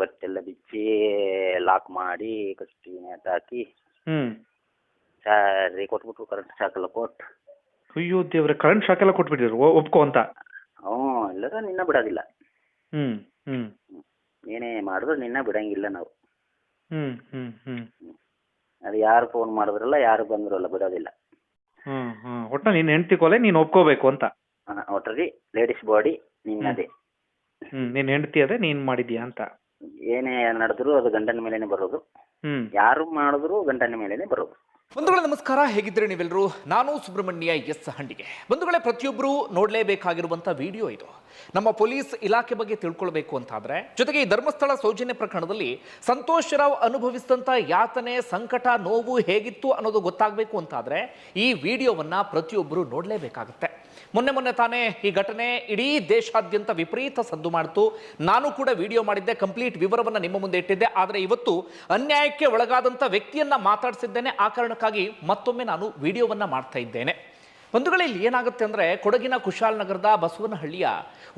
ಬಟ್ಟೆಲ್ಲ ಬಿಚ್ಚಿ ಲಾಕ್ ಮಾಡಿ ಕಷ್ಟಿ ನೇತಾಕಿ ಹಾಕಿ ಸರಿ ಕೊಟ್ಬಿಟ್ರು ಕರೆಂಟ್ ಶಾಕ್ ಎಲ್ಲ ಕೊಟ್ಟು. ಅಯ್ಯೋ ದೇವ್ರೆ ಕರೆಂಟ್ ಶಾಕ್ ಎಲ್ಲ ಕೊಟ್ಬಿಟ್ಟಿದ್ರು ಒ- ಒಪ್ಕೊ ಅಂತ? ಹ್ಞೂ ಇಲ್ಲದ ನಿನ್ನ ಬಿಡೋದಿಲ್ಲ. ಹ್ಮ್ ಹ್ಞೂ ಏನೇ ಮಾಡಿದ್ರು ನಿನ್ನ ಬಿಡಂಗಿಲ್ಲ ನಾವು. ಹ್ಮ್ ಹ್ಞೂ ಹ್ಞೂ ಅದು ಯಾರು ಫೋನ್ ಮಾಡಿದ್ರಲ್ಲ ಯಾರು ಬಂದ್ರಲ್ಲ ಬಿಡೋದಿಲ್ಲ. ಹ್ಮ್ ಹ್ಞೂ ಒಟ್ಟು ನೀನು ಹೆಂಡ್ತಿ ಕೊಲೆ ನೀನು ಒಪ್ಕೋಬೇಕು ಅಂತ? ಒಟ್ಟರಿ ಲೇಡೀಸ್ ಬಾಡಿ ನಿನ್ನದೇ. ಹ್ಮ್ ನೀನು ಹೆಂಡತಿ ಅದೇ ನೀನು ಮಾಡಿದ್ಯಾ ಅಂತ? ಏನೇ ನಡೆದ್ರು ಅದು ಗಂಡನ ಮೇಲೇನೆ ಬರೋದು. ಯಾರು ಮಾಡಿದ್ರು ಗಂಡನ ಮೇಲೇನೆ ಬರೋದು. ಬಂಧುಗಳ ನಮಸ್ಕಾರ. ಹೇಗಿದ್ರೆ ನೀವೆಲ್ಲರೂ ನಾನು ಸುಬ್ರಹ್ಮಣ್ಯ ಎಸ್ ಹಂಡಿಗೆ. ಬಂಧುಗಳೇ ಪ್ರತಿಯೊಬ್ಬರು ನೋಡಲೇಬೇಕಾಗಿರುವಂಥ ವಿಡಿಯೋ ಇದು. ನಮ್ಮ ಪೊಲೀಸ್ ಇಲಾಖೆ ಬಗ್ಗೆ ತಿಳ್ಕೊಳ್ಬೇಕು ಅಂತಾದ್ರೆ ಜೊತೆಗೆ ಈ ಧರ್ಮಸ್ಥಳ ಸೌಜನ್ಯ ಪ್ರಕರಣದಲ್ಲಿ ಸಂತೋಷ್ ರಾವ್ ಅನುಭವಿಸಿದಂತ ಯಾತನೆ ಸಂಕಟ ನೋವು ಹೇಗಿತ್ತು ಅನ್ನೋದು ಗೊತ್ತಾಗಬೇಕು ಅಂತಾದ್ರೆ ಈ ವಿಡಿಯೋವನ್ನ ಪ್ರತಿಯೊಬ್ಬರು ನೋಡಲೇಬೇಕಾಗುತ್ತೆ. ಮೊನ್ನೆ ಮೊನ್ನೆ ತಾನೇ ಈ ಘಟನೆ ಇಡೀ ದೇಶಾದ್ಯಂತ ವಿಪರೀತ ಸದ್ದು ಮಾಡಿತು. ನಾನು ಕೂಡ ವಿಡಿಯೋ ಮಾಡಿದ್ದೆ, ಕಂಪ್ಲೀಟ್ ವಿವರವನ್ನು ನಿಮ್ಮ ಮುಂದೆ ಇಟ್ಟಿದ್ದೆ. ಆದರೆ ಇವತ್ತು ಅನ್ಯಾಯಕ್ಕೆ ಒಳಗಾದಂಥ ವ್ಯಕ್ತಿಯನ್ನ ಮಾತಾಡಿಸಿದ್ದೇನೆ. ಆ ಕಾರಣಕ್ಕಾಗಿ ಮತ್ತೊಮ್ಮೆ ನಾನು ವಿಡಿಯೋವನ್ನ ಮಾಡ್ತಾ ಇದ್ದೇನೆ. ಬಂಧುಗಳಲ್ಲಿ ಏನಾಗುತ್ತೆ ಅಂದರೆ ಕೊಡಗಿನ ಕುಶಾಲನಗರದ ಬಸವನಹಳ್ಳಿಯ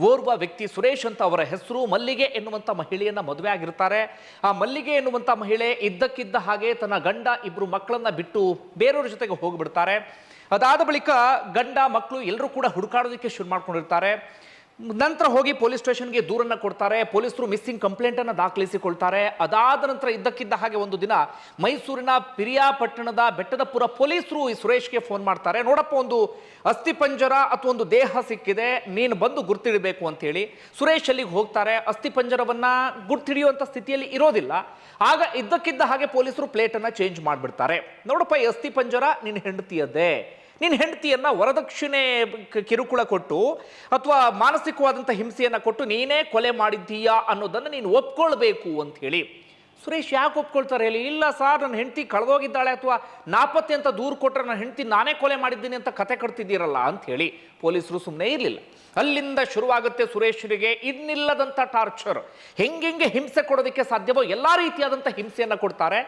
ಓರ್ವ ವ್ಯಕ್ತಿ ಸುರೇಶ್ ಅಂತ ಅವರ ಹೆಸರು ಮಲ್ಲಿಗೆ ಎನ್ನುವಂಥ ಮಹಿಳೆಯನ್ನ ಮದುವೆ ಆಗಿರ್ತಾರೆ. ಆ ಮಲ್ಲಿಗೆ ಎನ್ನುವಂಥ ಮಹಿಳೆ ಇದ್ದಕ್ಕಿದ್ದ ಹಾಗೆ ತನ್ನ ಗಂಡ ಇಬ್ಬರು ಮಕ್ಕಳನ್ನ ಬಿಟ್ಟು ಬೇರೆಯವ್ರ ಜೊತೆಗೆ ಹೋಗಿಬಿಡ್ತಾರೆ. ಅದಾದ ಬಳಿಕ ಗಂಡ ಮಕ್ಕಳು ಎಲ್ಲರೂ ಕೂಡ ಹುಡುಕಾಡೋದಕ್ಕೆ ಶುರು ಮಾಡ್ಕೊಂಡಿರ್ತಾರೆ. ನಂತರ ಹೋಗಿ ಪೊಲೀಸ್ ಸ್ಟೇಷನ್ಗೆ ದೂರನ್ನ ಕೊಡ್ತಾರೆ. ಪೊಲೀಸರು ಮಿಸ್ಸಿಂಗ್ ಕಂಪ್ಲೇಂಟ್ ಅನ್ನು ದಾಖಲಿಸಿಕೊಳ್ತಾರೆ. ಅದಾದ ನಂತರ ಇದ್ದಕ್ಕಿದ್ದ ಹಾಗೆ ಒಂದು ದಿನ ಮೈಸೂರಿನ ಪಿರಿಯಾಪಟ್ಟಣದ ಬೆಟ್ಟದಪುರ ಪೊಲೀಸರು ಈ ಸುರೇಶ್ಗೆ ಫೋನ್ ಮಾಡ್ತಾರೆ. ನೋಡಪ್ಪ, ಒಂದು ಅಸ್ಥಿಪಂಜರ ಅಥವಾ ಒಂದು ದೇಹ ಸಿಕ್ಕಿದೆ. ನೀನು ಬಂದು ಗುರ್ತಿಡಬೇಕು ಅಂತೇಳಿ ಸುರೇಶ್ ಅಲ್ಲಿಗೆ ಹೋಗ್ತಾರೆ. ಅಸ್ಥಿಪಂಜರವನ್ನು ಗುರ್ತಿಡಿಯುವಂಥ ಸ್ಥಿತಿಯಲ್ಲಿ ಇರೋದಿಲ್ಲ. ಆಗ ಇದ್ದಕ್ಕಿದ್ದ ಹಾಗೆ ಪೊಲೀಸರು ಪ್ಲೇಟನ್ನು ಚೇಂಜ್ ಮಾಡಿಬಿಡ್ತಾರೆ. ನೋಡಪ್ಪ, ಈ ಅಸ್ಥಿಪಂಜರ ನಿನ್ನ ಹೆಂಡತಿಯದ್ದೇ. ನಿನ್ನ ಹೆಂಡತಿಯನ್ನು ವರದಕ್ಷಿಣೆ ಕಿರುಕುಳ ಕೊಟ್ಟು ಅಥವಾ ಮಾನಸಿಕವಾದಂಥ ಹಿಂಸೆಯನ್ನು ಕೊಟ್ಟು ನೀನೇ ಕೊಲೆ ಮಾಡಿದ್ದೀಯಾ ಅನ್ನೋದನ್ನು ನೀನು ಒಪ್ಕೊಳ್ಬೇಕು ಅಂತ ಹೇಳಿ ಸುರೇಶ್ ಯಾಕೆ ಒಪ್ಕೊಳ್ತಾರೆ ಹೇಳಿ? ಇಲ್ಲ ಸರ್, ನನ್ನ ಹೆಂಡತಿ ಕಳೆದೋಗಿದ್ದಾಳೆ ಅಥವಾ ನಾಪತ್ತೆ ಅಂತ ದೂರು ಕೊಟ್ಟರೆ ನನ್ನ ಹೆಂಡತಿ ನಾನೇ ಕೊಲೆ ಮಾಡಿದ್ದೀನಿ ಅಂತ ಕತೆ ಕಟ್ತಿದ್ದೀರಲ್ಲ ಅಂತ ಹೇಳಿ ಪೊಲೀಸರು ಸುಮ್ಮನೆ ಇರಲಿಲ್ಲ. ಅಲ್ಲಿಂದ ಶುರುವಾಗುತ್ತೆ ಸುರೇಶ್ರಿಗೆ ಇನ್ನಿಲ್ಲದಂಥ ಟಾರ್ಚರ್. ಹೆಂಗೆಂಗೆ ಹಿಂಸೆ ಕೊಡೋದಕ್ಕೆ ಸಾಧ್ಯವೋ ಎಲ್ಲ ರೀತಿಯಾದಂಥ ಹಿಂಸೆಯನ್ನು ಕೊಡ್ತಾರೆ.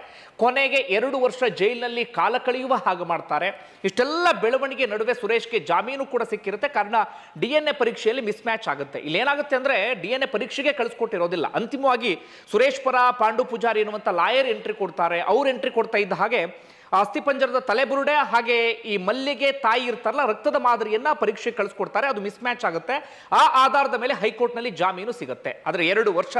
ಕೊನೆಗೆ ಎರಡು ವರ್ಷ ಜೈಲಿನಲ್ಲಿ ಕಾಲ ಕಳೆಯುವ ಹಾಗೆ ಮಾಡ್ತಾರೆ. ಇಷ್ಟೆಲ್ಲ ಬೆಳವಣಿಗೆ ನಡುವೆ ಸುರೇಶ್ಗೆ ಜಾಮೀನು ಕೂಡ ಸಿಕ್ಕಿರುತ್ತೆ. ಕಾರಣ ಡಿ ಎನ್ ಎ ಪರೀಕ್ಷೆಯಲ್ಲಿ ಮಿಸ್ ಮ್ಯಾಚ್ ಆಗುತ್ತೆ. ಇಲ್ಲೇನಾಗುತ್ತೆ ಅಂದರೆ ಡಿ ಎನ್ ಎ ಪರೀಕ್ಷೆಗೆ ಕಳಿಸ್ಕೊಟ್ಟಿರೋದಿಲ್ಲ. ಅಂತಿಮವಾಗಿ ಸುರೇಶ್ ಪರ ಪಾಂಡು ಪೂಜಾರಿ ಎನ್ನುವಂಥ ಲಾಯರ್ ಎಂಟ್ರಿ ಕೊಡ್ತಾರೆ. ಅವ್ರು ಎಂಟ್ರಿ ಕೊಡ್ತಾ ಇದ್ದ ಹಾಗೆ ಅಸ್ಥಿಪಂಜರದ ತಲೆಬುರುಡೆ ಹಾಗೆ ಈ ಮಲ್ಲಿಗೆ ತಾಯಿ ಇರ್ತಾರಲ್ಲ, ರಕ್ತದ ಮಾದರಿಯನ್ನ ಪರೀಕ್ಷೆ ಕಳಿಸ್ಕೊಡ್ತಾರೆ, ಅದು ಮಿಸ್ ಮ್ಯಾಚ್ ಆಗುತ್ತೆ. ಆ ಆಧಾರದ ಮೇಲೆ ಹೈಕೋರ್ಟ್ನಲ್ಲಿ ಜಾಮೀನು ಸಿಗುತ್ತೆ. ಆದರೆ ಎರಡು ವರ್ಷ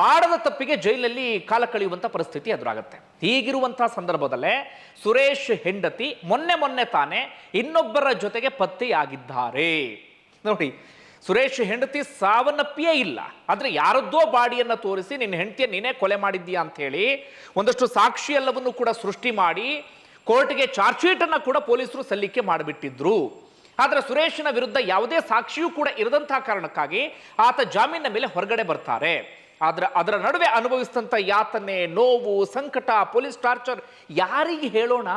ಮಾಡದ ತಪ್ಪಿಗೆ ಜೈಲಲ್ಲಿ ಕಾಲ ಕಳೆಯುವಂಥ ಪರಿಸ್ಥಿತಿ ಎದುರಾಗುತ್ತೆ. ಹೀಗಿರುವಂತಹ ಸಂದರ್ಭದಲ್ಲೇ ಸುರೇಶ್ ಹೆಂಡತಿ ಮೊನ್ನೆ ಮೊನ್ನೆ ತಾನೇ ಇನ್ನೊಬ್ಬರ ಜೊತೆಗೆ ಪತ್ತೆಯಾಗಿದ್ದಾರೆ. ನೋಡಿ ಸುರೇಶ್ ಹೆಂಡತಿ ಸಾವನ್ನಪ್ಪಿಯೇ ಇಲ್ಲ. ಆದರೆ ಯಾರದ್ದೋ ಬಾಡಿಯನ್ನು ತೋರಿಸಿ ನಿನ್ನ ಹೆಂಡತಿಯ ನೀನೇ ಕೊಲೆ ಮಾಡಿದ್ದೀಯಾ ಅಂತ ಹೇಳಿ ಒಂದಷ್ಟು ಸಾಕ್ಷಿ ಎಲ್ಲವನ್ನು ಕೂಡ ಸೃಷ್ಟಿ ಮಾಡಿ ಕೋರ್ಟ್ಗೆ ಚಾರ್ಜ್ ಶೀಟನ್ನು ಕೂಡ ಪೊಲೀಸರು ಸಲ್ಲಿಕೆ ಮಾಡಿಬಿಟ್ಟಿದ್ರು. ಆದರೆ ಸುರೇಶನ ವಿರುದ್ಧ ಯಾವುದೇ ಸಾಕ್ಷಿಯೂ ಕೂಡ ಇರದಂತಹ ಕಾರಣಕ್ಕಾಗಿ ಆತ ಜಾಮೀನಿನ ಮೇಲೆ ಹೊರಗಡೆ ಬರ್ತಾರೆ. ಆದ್ರೆ ಅದರ ನಡುವೆ ಅನುಭವಿಸಿದಂಥ ಯಾತನೆ ನೋವು, ಸಂಕಟ, ಪೊಲೀಸ್ ಟಾರ್ಚರ್ ಯಾರಿಗೆ ಹೇಳೋಣ?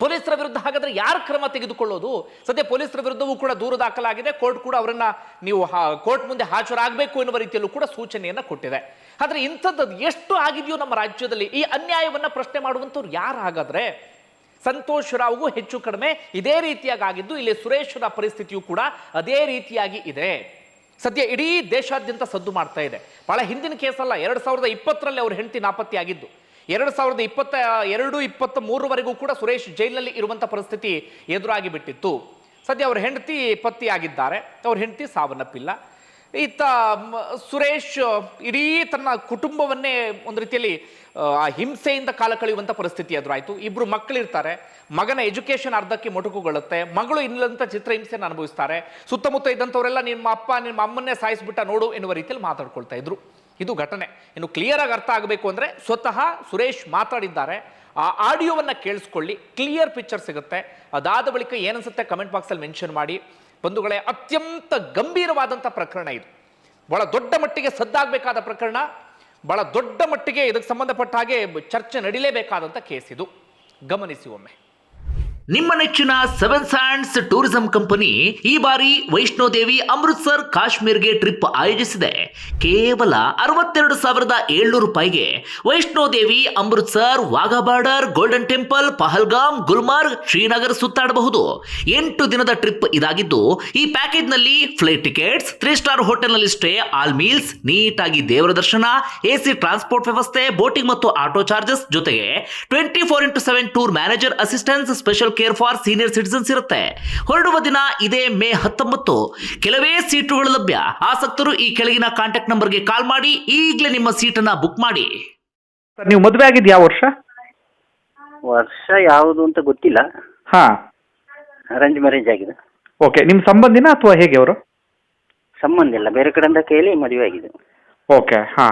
ಪೊಲೀಸರ ವಿರುದ್ಧ ಹಾಗಾದ್ರೆ ಯಾರು ಕ್ರಮ ತೆಗೆದುಕೊಳ್ಳೋದು? ಸದ್ಯ ಪೊಲೀಸರ ವಿರುದ್ಧವೂ ಕೂಡ ದೂರು ದಾಖಲಾಗಿದೆ. ಕೋರ್ಟ್ ಕೂಡ ಅವರನ್ನ ನೀವು ಕೋರ್ಟ್ ಮುಂದೆ ಹಾಜರಾಗಬೇಕು ಎನ್ನುವ ರೀತಿಯಲ್ಲೂ ಕೂಡ ಸೂಚನೆಯನ್ನ ಕೊಟ್ಟಿದೆ. ಆದರೆ ಇಂಥದ್ದು ಎಷ್ಟು ಆಗಿದೆಯೋ ನಮ್ಮ ರಾಜ್ಯದಲ್ಲಿ ಈ ಅನ್ಯಾಯವನ್ನ ಪ್ರಶ್ನೆ ಮಾಡುವಂಥವ್ರು ಯಾರು ಹಾಗಾದ್ರೆ ಸಂತೋಷ್ ರಾವ್ಗೂ ಹೆಚ್ಚು ಕಡಿಮೆ, ಇದೇ ರೀತಿಯಾಗಿ ಆಗಿದ್ದು ಇಲ್ಲಿ ಸುರೇಶ್ರ ಪರಿಸ್ಥಿತಿಯು ಕೂಡ ಅದೇ ರೀತಿಯಾಗಿ ಇದೆ. ಸದ್ಯ ಇಡೀ ದೇಶಾದ್ಯಂತ ಸದ್ದು ಮಾಡ್ತಾ ಇದೆ. ಬಹಳ ಹಿಂದಿನ ಕೇಸಲ್ಲ, ಎರಡು ಸಾವಿರದ ಇಪ್ಪತ್ತರಲ್ಲಿ ಅವ್ರ ಹೆಂಡತಿ ನಾಪತ್ತೆ ಆಗಿದ್ದು ಎರಡು ಸಾವಿರದ ಇಪ್ಪತ್ತ ಎರಡು ಇಪ್ಪತ್ತ ಮೂರವರೆಗೂ ಕೂಡ ಸುರೇಶ್ ಜೈಲಿನಲ್ಲಿ ಇರುವಂಥ ಪರಿಸ್ಥಿತಿ ಎದುರಾಗಿ ಬಿಟ್ಟಿತ್ತು ಸದ್ಯ ಅವ್ರ ಹೆಂಡತಿ ಪತ್ತೆಯಾಗಿದ್ದಾರೆ ಅವ್ರ ಹೆಂಡತಿ ಸಾವನ್ನಪ್ಪಿಲ್ಲ. ಇತ್ತ ಸುರೇಶ್ ಇಡೀ ತನ್ನ ಕುಟುಂಬವನ್ನೇ ಒಂದು ರೀತಿಯಲ್ಲಿ ಆ, ಹಿಂಸೆಯಿಂದ ಕಾಲ ಕಳೆಯುವಂಥ ಪರಿಸ್ಥಿತಿ ಎದುರಾಯಿತು. ಇಬ್ಬರು ಮಕ್ಕಳಿರ್ತಾರೆ. ಮಗನ ಎಜುಕೇಶನ್ ಅರ್ಧಕ್ಕೆ ಮೊಟಕುಗೊಳ್ಳುತ್ತೆ. ಮಗಳು ಇಲ್ಲಂತ ಚಿತ್ರಹಿಂಸೆಯನ್ನು ಅನುಭವಿಸ್ತಾರೆ. ಸುತ್ತಮುತ್ತ ಇದ್ದಂಥವರೆಲ್ಲ ನಿಮ್ಮ ಅಪ್ಪ ನಿಮ್ಮ ಅಮ್ಮನ್ನೇ ಸಾಯಿಸ್ಬಿಟ್ಟ ನೋಡು ಎನ್ನುವ ರೀತಿಯಲ್ಲಿ ಮಾತಾಡ್ಕೊಳ್ತಾ ಇದ್ರು. ಇದು ಘಟನೆ. ಇನ್ನು ಕ್ಲಿಯರ್ ಆಗಿ ಅರ್ಥ ಆಗಬೇಕು ಅಂದ್ರೆ ಸ್ವತಃ ಸುರೇಶ್ ಮಾತಾಡಿದ್ದಾರೆ. ಆ ಆಡಿಯೋವನ್ನ ಕೇಳಿಸ್ಕೊಳ್ಳಿ ಕ್ಲಿಯರ್ ಪಿಕ್ಚರ್ ಸಿಗುತ್ತೆ. ಅದಾದ ಬಳಿಕ ಏನನ್ಸುತ್ತೆ ಕಮೆಂಟ್ ಬಾಕ್ಸಲ್ಲಿ ಮೆನ್ಷನ್ ಮಾಡಿ. ಬಂಧುಗಳೇ, ಅತ್ಯಂತ ಗಂಭೀರವಾದಂಥ ಪ್ರಕರಣ ಇದು. ಬಹಳ ದೊಡ್ಡ ಮಟ್ಟಿಗೆ ಸದ್ದಾಗಬೇಕಾದ ಪ್ರಕರಣ. ಬಹಳ ದೊಡ್ಡ ಮಟ್ಟಿಗೆ ಇದಕ್ಕೆ ಸಂಬಂಧಪಟ್ಟ ಹಾಗೆ ಚರ್ಚೆ ನಡಿಲೇಬೇಕಾದಂಥ ಕೇಸ್ ಇದು. ಗಮನಿಸಿ ಒಮ್ಮೆ. ನಿಮ್ಮ ನೆಚ್ಚಿನ ಸೆವೆನ್ ಸ್ಯಾಂಡ್ಸ್ ಟೂರಿಸಂ ಕಂಪನಿ ಈ ಬಾರಿ ವೈಷ್ಣೋದೇವಿ ಅಮೃತ್ಸರ್ ಕಾಶ್ಮೀರ್ಗೆ ಟ್ರಿಪ್ ಆಯೋಜಿಸಿದೆ. ಕೇವಲ ಅರವತ್ತೆರಡು ಸಾವಿರದ ಏಳ್ನೂರು ರೂಪಾಯಿಗೆ Vaishno Devi Amritsar Wagah border golden temple Pahalgam Gulmarg Srinagar ಸುತ್ತಾಡಬಹುದು. ಎಂಟು ದಿನದ ಟ್ರಿಪ್ ಇದಾಗಿದ್ದು, ಈ ಪ್ಯಾಕೇಜ್ನಲ್ಲಿ ಫ್ಲೈಟ್ ಟಿಕೆಟ್ಸ್ ತ್ರೀ ಸ್ಟಾರ್ ಹೋಟೆಲ್ನಲ್ಲಿ ಸ್ಟೇ ಆಲ್ ಮೀಲ್ಸ್ ನೀಟಾಗಿ ದೇವರ ದರ್ಶನ ಎಸಿ ಟ್ರಾನ್ಸ್ಪೋರ್ಟ್ ವ್ಯವಸ್ಥೆ ಬೋಟಿಂಗ್ ಮತ್ತು ಆಟೋ ಚಾರ್ಜಸ್ ಜೊತೆಗೆ twenty four into seven tour manager assistance special care for senior citizens ಇರುತ್ತೆ. ಹೊರಡುವ ದಿನ ಇದೇ ಮೇ ಹತ್ತೊಂಬತ್ತು. ಕೆಲವೇ ಸೀಟುಗಳು ಲಭ್ಯ. ಆಸಕ್ತರು ಈ ಕೆಳಗಿನ ಕಾಂಟ್ಯಾಕ್ಟ್ ನಂಬರ್ಗೆ ಕಾಲ್ ಮಾಡಿ ಈಗಲೇ ನಿಮ್ಮ ಸೀಟನ್ನ ಬುಕ್ ಮಾಡಿ. ಸರ್ ನೀವು ಮದುವೆ ಆಗಿದ್ದು ಯಾವ ವರ್ಷ? ವರ್ಷ ಯಾವುದು ಅಂತ ಗೊತ್ತಿಲ್ಲ. ಹಾ. ಅರೇಂಜ್ ಮ್ಯಾರೇಜ್ ಆಗಿದೆ. ಓಕೆ ನಿಮ್ಮ ಸಂಬಂಧಿನ ಅಥವಾ ಹೇಗೆ ಅವರು? ಸಂಬಂಧ ಇಲ್ಲ ಬೇರೆ ಕಡೆಯಿಂದ ಕೇಳಿ ಮದುವೆ ಆಗಿದೆ. ಓಕೆ ಹಾ.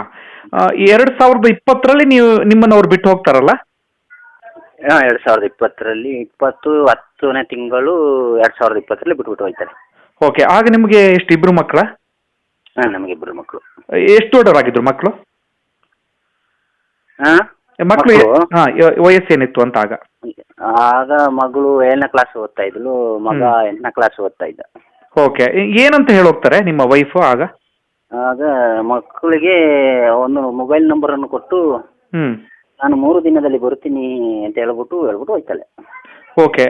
ಎರಡು ಸಾವಿರದ ಇಪ್ಪತ್ತರಲ್ಲಿ ನೀವು ನಿಮ್ಮನ್ನು ಅವ್ರು ಬಿಟ್ಟು ಹೋಗ್ತಾರಲ್ಲ? ಹಾಂ ಎರಡು ಸಾವಿರದ ಇಪ್ಪತ್ತರಲ್ಲಿ ಇಪ್ಪತ್ತು ಹತ್ತನೇ ತಿಂಗಳು ಎರಡ್ ಸಾವಿರದ ಇಪ್ಪತ್ತರಲ್ಲಿ ಬಿಟ್ಬಿಟ್ಟು ಹೋಗ್ತಾರೆ ಓಕೆ ಆಗ ನಿಮಗೆ ಎಷ್ಟು ಇಬ್ರು ಮಕ್ಕಳ? ನಮಗೆ ಇಬ್ರು ಮಕ್ಕಳು. ಎಷ್ಟು ದೊಡ್ಡವರಾಗಿದ್ರು ಮಕ್ಕಳು? ಹಾಂ? ಮಕ್ಕಳು ಮಕ್ಕಳು? ಹಾಂ ವಯಸ್ಸೇನಿತ್ತು ಅಂತ ಆಗ? ಆಗ ಮಗಳು ಏಳನೇ ಕ್ಲಾಸ್ ಓದ್ತಾ ಇದ್ಲು ಮಗ ಹ್ಮ್. ಎಂಟನೇ ಕ್ಲಾಸ್ ಓದ್ತಾ ಇದ್ದ. ಓಕೆ ಏನಂತ ಹೇಳೋಗ್ತಾರೆ ನಿಮ್ಮ ವೈಫ್ ಆಗ? ಆಗ ಮಕ್ಕಳಿಗೆ ಒಂದು ಮೊಬೈಲ್ ನಂಬರ್ ಅನ್ನು ಕೊಟ್ಟು ಹ್ಞೂ ನಾನು ಮೂರು ದಿನದಲ್ಲಿ ಬರ್ತೀನಿ ಅಂತ ಹೇಳ್ಬಿಟ್ಟು ಹೇಳ್ಬಿಟ್ಟು ಹೋಯ್ತಾಳೆ. ಓಕೆ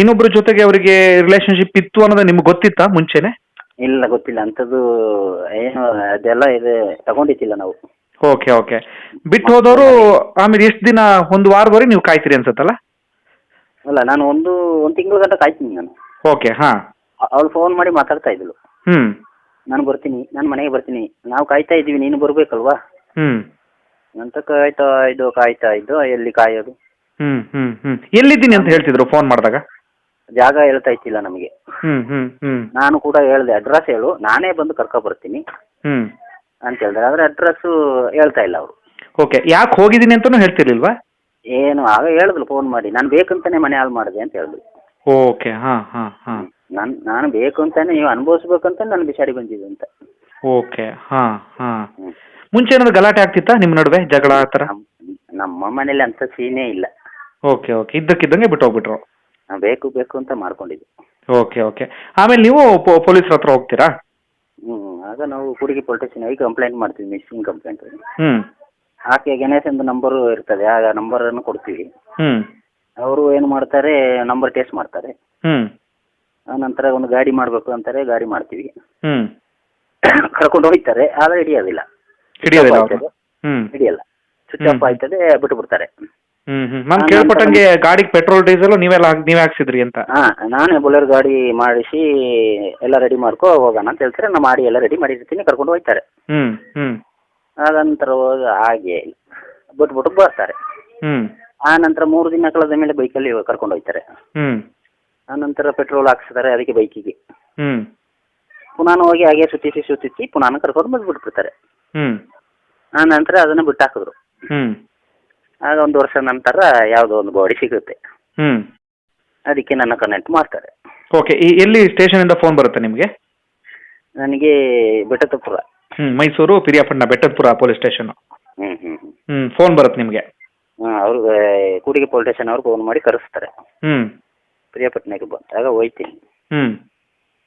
ಇನ್ನೊಬ್ಬರ ಜೊತೆಗೆ ಅವರಿಗೆ ರಿಲೇಶನ್ಶಿಪ್ ಇತ್ತು ಅನ್ನೋದು ನಿಮ್ಗೆ ಗೊತ್ತಿತ್ತಾ ಮುಂಚೆನೆ? ಇಲ್ಲ ಗೊತ್ತಿಲ್ಲ. ಅಂಥದ್ದು ಏನು ಅದೆಲ್ಲ ಇದೆ ತಗೊಂಡಿದ್ದಿಲ್ಲ ನಾವು. ಓಕೆ ಓಕೆ ಬಿಟ್ಟು ಹೋದವರು ಆಮೇಲೆ ಎಷ್ಟು ದಿನ ಒಂದು ವಾರದವರೆಗೆ ನೀವು ಕಾಯ್ತೀರಿ ಅನ್ಸುತ್ತಲ್ಲ? ಅಲ್ಲ ನಾನು ಒಂದು ಒಂದು ತಿಂಗಳ ಗಂಟ ಕಾಯ್ತೀನಿ ನಾನು. ಓಕೆ ಹಾಂ. ಅವಳು ಫೋನ್ ಮಾಡಿ ಮಾತಾಡ್ತಾ ಇದ್ಳು ಹ್ಞೂ ನಾನು ಬರ್ತೀನಿ ನಾನು ಮನೆಗೆ ಬರ್ತೀನಿ. ನಾವು ಕಾಯ್ತಾ ಇದ್ದೀವಿ ನೀನು ಬರಬೇಕಲ್ವಾ? ಹ್ಞೂ ಅಂತ ಕಾಯ್ತಾ ಇದು ಕಾಯ್ತಾ ಇದ್ದು ಎಲ್ಲಿ ಕಾಯೋದು? ಹ್ಮ್ ಹ್ಮ್ ಹ್ಮ್. ಎಲ್ಲಿದ್ದೀನಿ ಅಂತ ಹೇಳ್ತಿದ್ರು ಫೋನ್ ಮಾಡಿದಾಗ? ಜಾಗ ಹೇಳ್ತಾ ಇತ್ತಿಲ್ಲ ನಮಗೆ. ಹ್ಮ್ ಹ್ಮ್ ಹ್ಮ್. ನಾನು ಕೂಡ ಹೇಳ್ದೆ ಅಡ್ರೆಸ್ ಹೇಳು. ನಾನೇ ಬಂದು ಕರ್ಕೊ ಬರ್ತೀನಿ. ಹ್ಮ್. ಅಂತ ಹೇಳಿದ್ರೆ ಆದ್ರೆ ಅಡ್ರೆಸ್ಸು ಹೇಳ್ತಾ ಇಲ್ಲ ಅವರು. ಓಕೆ ಯಾಕೆ ಹೋಗಿದ್ದೀನಿ ಅಂತಲೂ ಹೇಳ್ತಿರ್ಲಿಲ್ವಾ? ಏನು ಆಗ ಹೇಳಿದ್ಲು ಫೋನ್ ಮಾಡಿ. ನಾನು ಬೇಕಂತಾನೆ ಮನೆ ಹಾಳು ಮಾಡಿದೆ ಅಂತ ಹೇಳಿದ್ರು. ಓಕೆ ಹಾ ಹಾ ಹಾ. ನಾನು ನಾನು ಬೇಕು ಅಂತಾನೆ ನೀವು ಅನುಭವಿಸ್ಬೇಕಂತ ನಾನು ಬಿಸಾಡಿ ಬಂದಿದ್ದೆ ಅಂತ. ಓಕೆ ಹಾ ಹಾ. ಹ್ಮ್. ಮುಂಚೆ ಏನಾದ್ರು ಗಲಾಟೆ ಆಗ್ತಿತ್ತಾ ನಿಮ್ಮ ನಡುವೆ ಜಗಳ ಆತರ ಥರ? ನಮ್- ನಮ್ಮ ಮನೇಲಿ ಅಂತ ಸೀನೇ ಇಲ್ಲ. Okay okay. ಇದ್ದಕ್ಕಿದ್ದಂಗೆ ಬಿಟ್ಟು ಹೋಗ್ಬಿಟ್ರು. ಬೇಕು ಬೇಕು ಅಂತ ಮಾಡ್ಕೊಂಡಿದ್ವಿ ಓಕೆ ಓಕೆ. ಆಮೇಲೆ ನೀವು ಪೊಲೀಸ್ ಹತ್ರ ಹೋಗ್ತೀರಾ? ಹ್ಮ್ ಆಗ ನಾವು ಹುಡುಗಿ ಪೊಲೀಸ್ ಆಗಿ ಹೋಗಿ ಕಂಪ್ಲೇಂಟ್ ಮಾಡ್ತೀವಿ ಮಿಸ್ಸಿಂಗ್ ಕಂಪ್ಲೇಂಟ್ ಹ್ಮ್. ಆಕೆ ಅಂತ ನಂಬರು ಇರ್ತದೆ ಆ ನಂಬರನ್ನು ಕೊಡ್ತೀವಿ. ಹ್ಮ್. ಅವರು ಏನು ಮಾಡ್ತಾರೆ ನಂಬರ್ ಟೇಸ್ಟ್ ಮಾಡ್ತಾರೆ. ಹ್ಮ್. ಆ ನಂತರ ಒಂದು ಗಾಡಿ ಮಾಡಬೇಕು ಅಂತಾರೆ ಗಾಡಿ ಮಾಡ್ತೀವಿ. ಹ್ಮ್. ಕರ್ಕೊಂಡು ಹೋಗ್ತಾರೆ ಆದರೆ ಹಿಡಿಯೋದಿಲ್ಲ. ಹಿಡಿಯೋದಿಲ್ಲ. ಹ್ಞೂ ಹಿಡಿಯಲ್ಲ. Switch hmm. ಆಫ್ ಆಯ್ತದೆ ಬಿಟ್ಟು ಬಿಡ್ತಾರೆ. ಹ್ಮ್ ಹ್ಞೂ ನಾನು ಕೇಳ್ಪಟ್ಟಂಗೆ ಗಾಡಿಗೆ ಪೆಟ್ರೋಲ್ ಡೀಸೆಲ್ ನೀವೆಲ್ಲ ಹಾಕ್- ನೀವೇ ಹಾಕ್ಸಿದ್ರಿ ಅಂತ. ಹಾಂ ನಾನೇ ಬುಲೆರ್ ಗಾಡಿ ಮಾಡಿಸಿ ಎಲ್ಲ ರೆಡಿ ಮಾಡ್ಕೊ ಹೋಗೋಣ ಅಂತ ಹೇಳ್ತಾರೆ. ನಾನು ಮಾಡಿ ಎಲ್ಲ ರೆಡಿ ಮಾಡಿರ್ತೀನಿ ಕರ್ಕೊಂಡು ಹೋಗ್ತಾರೆ. ಹ್ಮ್ ಹ್ಮ್. ಆ ನಂತರ ಹೋಗಿ ಬಿಟ್ಬಿಟ್ಟು ಬರ್ತಾರೆ. ಹ್ಮ್. ಆ ನಂತರ ಮೂರು ದಿನ ಕಳೆದ ಮೇಲೆ ಬೈಕಲ್ಲಿ ಕರ್ಕೊಂಡು ಹೋಗ್ತಾರೆ. ಹ್ಮ್. ಆ ನಂತರ ಪೆಟ್ರೋಲ್ ಹಾಕ್ಸ್ತಾರೆ ಅದಕ್ಕೆ ಬೈಕಿಗೆ ಹ್ಮ್. ಪುನಃ ಹೋಗಿ ಹಾಗೆ ಸುತ್ತಿಸಿ ಸುತ್ತಿಸಿ ಪುನಃ ಕರ್ಕೊಂಡು ಬಂದು ಬಿಟ್ಬಿಡ್ತಾರೆ ಹ್ಞೂ ಆ ನಂತರ ಅದನ್ನ ಬಿಟ್ಟು ಹಾಕಿದ್ರು ಹ್ಞೂ ಆಗ ಒಂದು ವರ್ಷ ನಂತರ ಯಾವುದೋ ಒಂದು ಬಾಡಿ ಸಿಗುತ್ತೆ. ಹ್ಞೂ ಅದಕ್ಕೆ ನನ್ನ ಕನೆಕ್ಟ್ ಮಾಡ್ತಾರೆ. ಓಕೆ ಎಲ್ಲಿ ಸ್ಟೇಷನಿಂದ ಫೋನ್ ಬರುತ್ತೆ ನಿಮಗೆ? ನನಗೆ ಬೆಟ್ಟದಪುರ. ಹ್ಞೂ ಮೈಸೂರು ಪಿರಿಯಾಪಟ್ಟಣ ಬೆಟ್ಟದಪುರ ಪೊಲೀಸ್ ಸ್ಟೇಷನ್ ಹ್ಮ್ ಹ್ಞೂ ಹ್ಞೂ ಹ್ಞೂ ಫೋನ್ ಬರುತ್ತೆ ನಿಮಗೆ? ಹಾಂ ಅವ್ರಿಗೆ ಕೂಡಿಗೆ ಪೊಲೀಸ್ ಸ್ಟೇಷನ್ ಅವ್ರು ಫೋನ್ ಮಾಡಿ ಕರೆಸ್ತಾರೆ. ಹ್ಮ್. ಪ್ರಿಯಾಪಟ್ಟಣಕ್ಕೆ ಬಂದಾಗ ಹೋಯ್ತೀನಿ. ಹ್ಞೂ